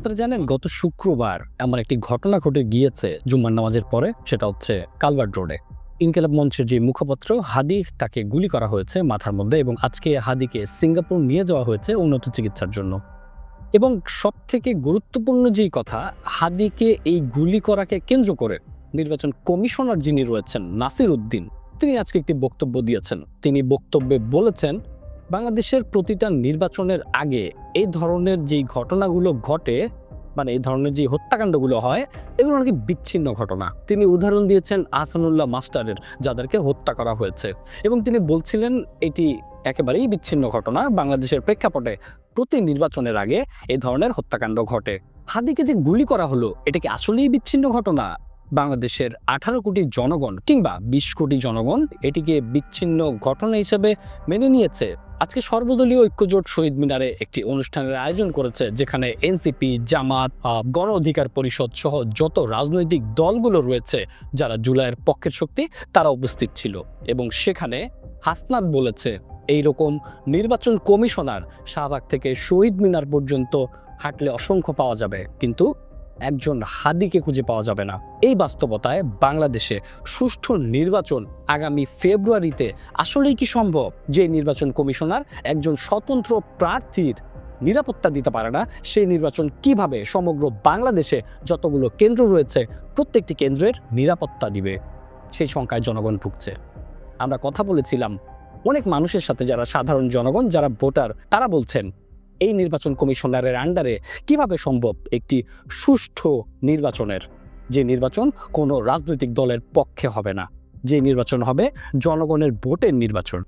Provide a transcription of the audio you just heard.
আপনারা জানেন, গত শুক্রবার এমন একটি ঘটনা ঘটে গিয়েছে জুম্মার নামাজের পরে, সেটা হচ্ছে কালভার্ট রোডে। ইনকেলাব মঞ্চের যে মুখপাত্র হাদি, তাকে গুলি করা হয়েছে মাথার মধ্যে এবং আজকে হাদিকে সিঙ্গাপুর নিয়ে যাওয়া হয়েছে উন্নত চিকিৎসার জন্য। এবং সব থেকে গুরুত্বপূর্ণ যেই কথা, হাদিকে এই গুলি করাকে কেন্দ্র করে নির্বাচন কমিশনার যিনি রয়েছেন, নাসির উদ্দিন, তিনি আজকে একটি বক্তব্য দিয়েছেন। তিনি বক্তব্যে বলেছেন বাংলাদেশের প্রতিটা নির্বাচনের আগে এই ধরনের যেই ঘটনাগুলো ঘটে মানে এই ধরনের যে হত্যাকাণ্ডগুলো হয়, এগুলো নাকি বিচ্ছিন্ন ঘটনা। তিনি উদাহরণ দিয়েছেন আহসানুল্লাহ মাস্টারের, যাদেরকে হত্যা করা হয়েছে। এবং তিনি বলছিলেন, এটি একেবারেই বিচ্ছিন্ন ঘটনা। বাংলাদেশের প্রেক্ষাপটে প্রতি নির্বাচনের আগে এই ধরনের হত্যাকাণ্ড ঘটে। হাদিকে যে গুলি করা হলো, এটা কি আসলেই বিচ্ছিন্ন ঘটনা? বাংলাদেশের আঠারো কোটি জনগণ কিংবা বিশ কোটি জনগণ এটিকে বিচ্ছিন্ন ঘটনা হিসেবে মেনে নিয়েছে। আজকে সর্বদলীয় ঐক্যজোট শহীদ মিনারে একটি অনুষ্ঠানের আয়োজন করেছে, যেখানে এনসিপি, জামাত গণ অধিকার পরিষদ সহ যত রাজনৈতিক দলগুলো রয়েছে, যারা জুলাইয়ের পক্ষের শক্তি, তারা উপস্থিত ছিল। এবং সেখানে হাসনাত বলেছে এই রকম নির্বাচন কমিশনার শাহবাগ থেকে শহীদ মিনার পর্যন্ত হাঁটলে অসংখ্য পাওয়া যাবে, কিন্তু একজন হাদিকে খুঁজে পাওয়া যাবে না। এই বাস্তবতায় বাংলাদেশে সুষ্ঠু নির্বাচন আগামী ফেব্রুয়ারিতে আসলেই কি সম্ভব? যে নির্বাচন কমিশনার একজন স্বতন্ত্র প্রার্থীর নিরাপত্তা দিতে পারে না, সেই নির্বাচন কীভাবে সমগ্র বাংলাদেশে যতগুলো কেন্দ্র রয়েছে, প্রত্যেকটি কেন্দ্রের নিরাপত্তা দিবে, সেই সংখ্যায় জনগণ ভুগছে। আমরা কথা বলেছিলাম, অনেক মানুষের সাথে যারা সাধারণ জনগণ, যারা ভোটার, তারা বলছেন এই নির্বাচন কমিশনারের আন্ডারে কীভাবে সম্ভব একটি সুষ্ঠু নির্বাচনের? যে নির্বাচন কোনো রাজনৈতিক দলের পক্ষে হবে না। যে নির্বাচন হবে জনগণের ভোটের নির্বাচন।